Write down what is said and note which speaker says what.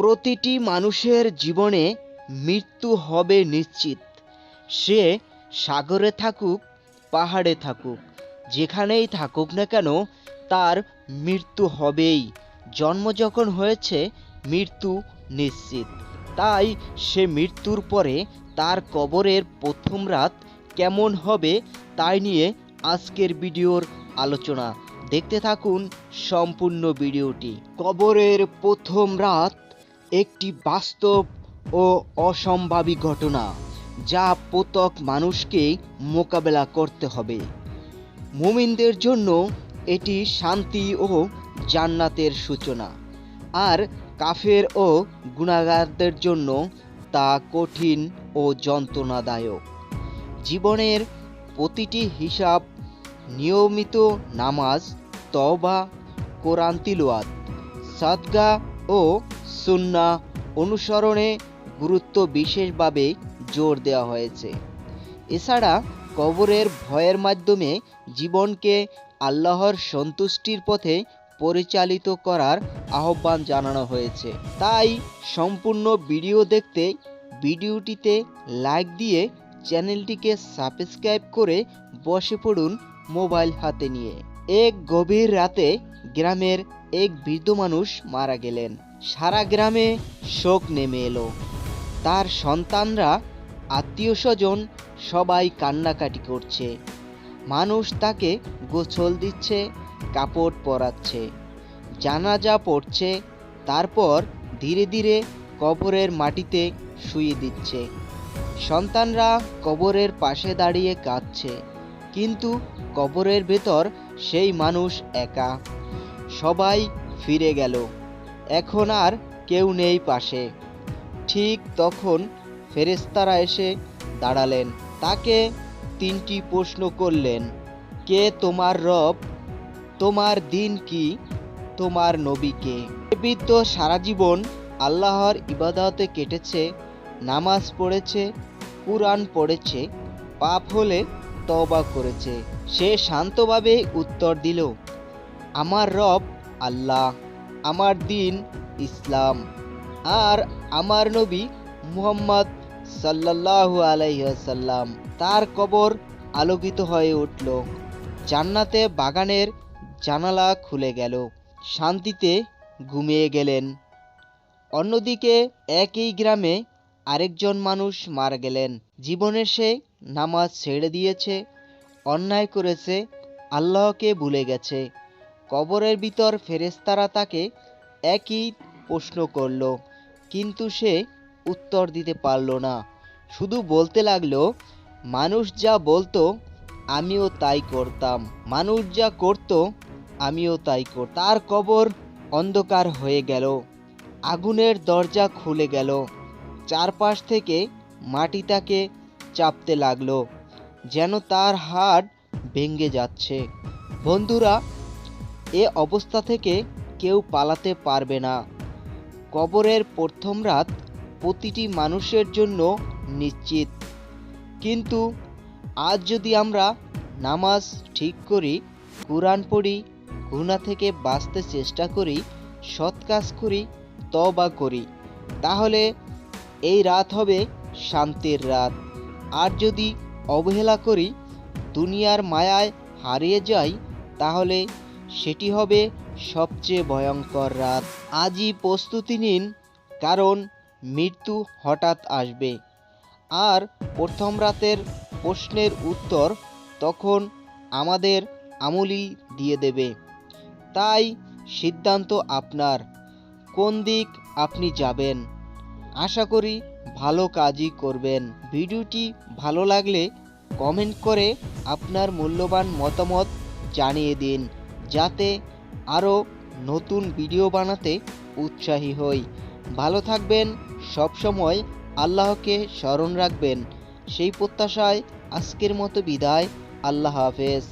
Speaker 1: প্রতিটি মানুষের জীবনে মৃত্যু হবে নিশ্চিত। সে সাগরে থাকুক, পাহাড়ে থাকুক, যেখানেই থাকুক না কেন, তার মৃত্যু হবেই। জন্ম যখন হয়েছে, মৃত্যু নিশ্চিত। তাই সে মৃত্যুর পরে তার কবরের প্রথম রাত কেমন হবে, তাই নিয়ে আজকের ভিডিওর আলোচনা। দেখতে থাকুন সম্পূর্ণ ভিডিওটি। কবরের প্রথম রাত একটি বাস্তব ও অসম্ভাবী ঘটনা যা প্রত্যেক মানুষকে মোকাবেলা করতে হবে। মুমিনদের জন্য এটি শান্তি ও জান্নাতের সূচনা। আর কাফের ও গুণাগারদের জন্য তা কঠিন ও যন্ত্রণাদায়ক। জীবনের প্রতিটি হিসাব, নিয়মিত নামাজ, তওবা, কোরআন তিলওয়াত, সাদগা ও সুন্না অনুসরণে গুরুত্ব বিশেষভাবে জোর দেওয়া হয়েছে। এছাড়া কবরের ভয়ের মাধ্যমে জীবনকে আল্লাহর সন্তুষ্টির পথে পরিচালিত করার আহ্বান জানানো হয়েছে। তাই সম্পূর্ণ ভিডিও দেখতে ভিডিওটিতে লাইক দিয়ে চ্যানেলটিকে সাবস্ক্রাইব করে বসে পড়ুন মোবাইল হাতে নিয়ে। এক গভীর রাতে গ্রামের এক বৃদ্ধ মানুষ মারা গেলেন। সারা গ্রামে শোক নেমে এলো। তার সন্তানরা আত্মীয় স্বজন সবাই কান্নাকাটি করছে। মানুষ তাকে গোছল দিচ্ছে, কাপড় পরাচ্ছে, জানাজা পড়ছে, তারপর ধীরে ধীরে কবরের মাটিতে শুয়ে দিচ্ছে। সন্তানরা কবরের পাশে দাঁড়িয়ে কাঁদছে, কিন্তু কবরের ভেতর সেই মানুষ একা। সবাই ফিরে গেল। এখন আর কেউ নেই পাশে। ঠিক তখন ফেরেস্তারা এসে দাঁড়ালেন। তাকে তিনটি প্রশ্ন করলেন, কে তোমার রব? তোমার দিন কি? তোমার নবীকে বৃদ্ধ সারা জীবন আল্লাহর ইবাদতে কেটেছে, নামাজ পড়েছে, কুরআন পড়েছে, পাপ হলে তওবা করেছে। সে শান্তভাবে উত্তর দিল। আমার রব আল্লাহ, আমার দিন ইসলাম, আর আমার নবী মুহাম্মদ সাল্লাল্লাহু আলাইসাল্লাম তার কবর আলোকিত হয়ে উঠল। জান্নাতে বাগানের জানালা খুলে গেল। শান্তিতে ঘুমিয়ে গেলেন। অন্যদিকে একই গ্রামে আরেকজন মানুষ মারা গেলেন। জীবনে সে নামাজ ছেড়ে দিয়েছে, অন্যায় করেছে, আল্লাহকে ভুলে গেছে। কবরের ভিতর ফেরেস্তারা তাকে একই প্রশ্ন করল, কিন্তু সে উত্তর দিতে পারল না। শুধু বলতে লাগল, মানুষ যা বলতো, আমিও তাই করতাম। মানুষ যা করতো, আমিও তাই কর তার কবর অন্ধকার হয়ে গেল। আগুনের দরজা খুলে গেল। চারপাশ থেকে মাটি তাকে চাপতে লাগল, যেন তার হাড় ভেঙে যাচ্ছে। বন্ধুরা এ অবস্থা থেকে কেউ পালাতে পারবে না। কবরের প্রথম রাত প্রতিটি মানুষের জন্য নিশ্চিত। কিন্তু আজ যদি আমরা নামাজ ঠিক করি, কোরআন পড়ি গুণা থেকে বাঁচতে চেষ্টা করি, সৎ কাজ করি তবা করি, তাহলে এই রাত হবে শান্তির রাত। আর যদি অবহেলা করি, দুনিয়ার মায়ায় হারিয়ে যাই, তাহলে সেটি হবে সবচেয়ে ভয়ঙ্কর রাত। আজই প্রস্তুতি নিন, কারণ মৃত্যু হঠাৎ আসবে। আর প্রথম রাতের প্রশ্নের উত্তর তখন আমাদের আমলি দিয়ে দেবে। তাই সিদ্ধান্ত আপনার, কোন দিক আপনি যাবেন? আশা করি ভালো কাজই করবেন। ভিডিওটি ভালো লাগলে কমেন্ট করে আপনার মূল্যবান মতামত জানিয়ে দিন। যাতে আরও নতুন ভিডিও বানাতে উৎসাহী হই। ভালো থাকবেন সবসময় আল্লাহকে স্মরণ রাখবেন। সেই প্রত্যাশায় আজকের মতো বিদায়। আল্লাহ হাফেজ।